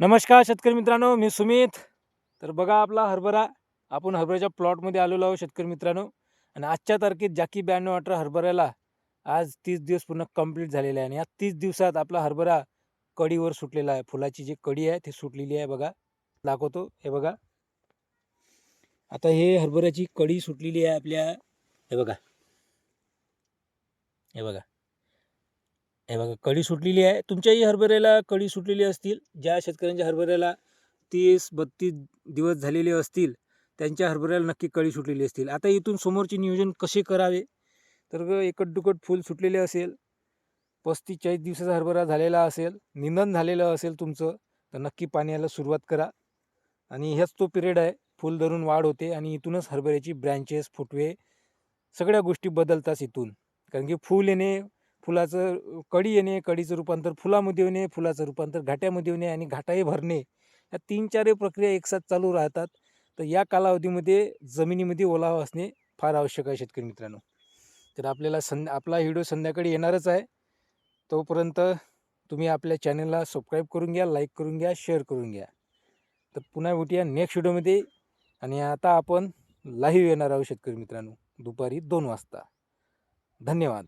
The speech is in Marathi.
नमस्कार शेतकरी मित्रांनो मी सुमित. तर बघा आपला हरभरा आपण हरभऱ्याच्या प्लॉटमध्ये आलेलो आहोत शेतकरी मित्रांनो. आणि आजच्या तारखेत जाकी ब्याण्णव अठरा हरभऱ्याला आज तीस दिवस पूर्ण कंप्लीट झालेले आहे. आणि या तीस दिवसात आपला हरभरा कडीवर सुटलेला आहे. फुलाची जी कडी आहे ती सुटलेली आहे बघा. दाखवतो. हे बघा. आता हे हरभऱ्याची कडी सुटलेली आहे आपल्या. हे बघा. हे बघा. हे बघा कळी सुटलेली आहे. तुमच्याही हरभऱ्याला कळी सुटलेली असतील. ज्या शेतकऱ्यांच्या हरभऱ्याला तीस बत्तीस दिवस झालेले असतील त्यांच्या हरभऱ्याला नक्की कळी सुटलेली असतील. आता इथून समोरचे नियोजन कसे करावे? तर एकट दुकट फूल सुटलेले असेल. पस्तीस चाळीस दिवसाचा हरभरा झालेला असेल. निंदन झालेलं असेल तुमचं तर नक्की पाण्याला सुरुवात करा. आणि हेच तो पिरियड आहे. फूल धरून वाढ होते आणि इथूनच हरभऱ्याची ब्रँचेस फुटवे सगळ्या गोष्टी बदलतात इथून. कारण की फूल येणे फुलाचं कडी येणे कडीचं रूपांतर फुलामध्ये येणे फुलाचं रूपांतर घाट्यामध्ये येणे आणि घाटाही भरणे या तीन चारही प्रक्रिया एकसाथ चालू राहतात. तर या कालावधीमध्ये जमिनीमध्ये ओलावा असणे फार आवश्यक आहे शेतकरी मित्रांनो. तर आपल्याला संध्या आपला व्हिडिओ संध्याकाळी येणारच आहे. तोपर्यंत तुम्ही आपल्या चॅनलला सबस्क्राईब करून घ्या लाईक करून घ्या शेअर करून घ्या. तर पुन्हा भेटूया नेक्स्ट व्हिडिओमध्ये आणि आता आपण लाईव्ह येणार आहोत शेतकरी मित्रांनो दुपारी दोन वाजता. धन्यवाद.